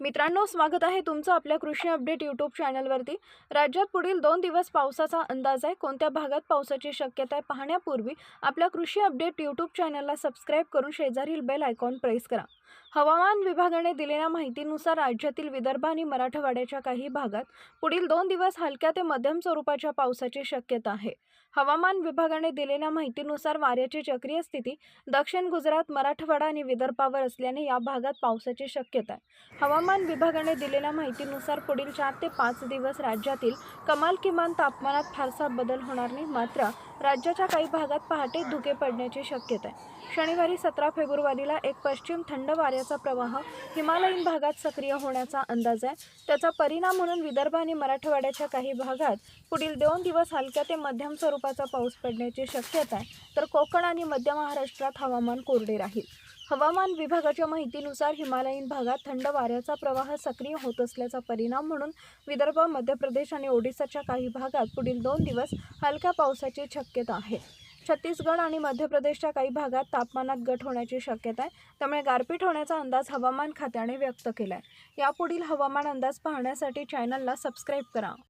मित्रांनो स्वागत आहे तुमचं आपल्या कृषी अपडेट यूट्यूब चॅनलवरती. राज्यात पुढील दोन दिवस पावसाचा अंदाज आहे. कोणत्या भागात पावसाची शक्यता आहे पाहण्यापूर्वी आपल्या कृषी अपडेट यूट्यूब चॅनलला सबस्क्राईब करून शेजारील बेल आयकॉन प्रेस करा. हवामान विभागाने दिलेल्या माहितीनुसार राज्यातील विदर्भ आणि मराठवाड्याच्या काही भागात पुढील दोन दिवस हलक्या ते मध्यम स्वरूपाच्या पावसाची शक्यता आहे. हवामान विभागाने दिलेल्या माहितीनुसार वाऱ्याची चक्रीय स्थिती दक्षिण गुजरात मराठवाडा आणि विदर्भावर असल्याने या भागात पावसाची शक्यता आहे. हवामान विभागाने दिलेल्या माहितीनुसार पुढील चार ते पाच दिवस राज्यातील कमाल किमान तापमानात फारसा बदल होणार नाही. मात्र राज्याच्या काही भागात पहाटे धुके पडण्याची शक्यता आहे. शनिवारी सतरा फेब्रुवारीला एक पश्चिम थंड वाऱ्याचा प्रवाह हिमालयीन भागात सक्रिय होण्याचा अंदाज आहे. त्याचा परिणाम म्हणून विदर्भ आणि मराठवाड्याच्या काही भागात पुढील दोन दिवस हलक्या ते मध्यम स्वरूपाचा पाऊस पडण्याची शक्यता आहे. तर कोकण आणि मध्य महाराष्ट्रात हवामान कोरडे राहील. हवामान विभागाच्या माहितीनुसार हिमालयीन भागात थंड वाऱ्याचा प्रवाह सक्रिय होत असल्याचा परिणाम म्हणून विदर्भ मध्य प्रदेश आणि ओडिसाच्या काही भागात पुढील दोन दिवस हलक्या पावसाची शक्यता आहे. छत्तीसगड आणि मध्य प्रदेशच्या काही भागात तापमानात घट होण्याची शक्यता आहे. त्यामुळे गारपीट होण्याचा अंदाज हवामान खात्याने व्यक्त केला आहे यापुढील हवामान अंदाज पाहण्यासाठी चॅनलला सबस्क्राईब करा.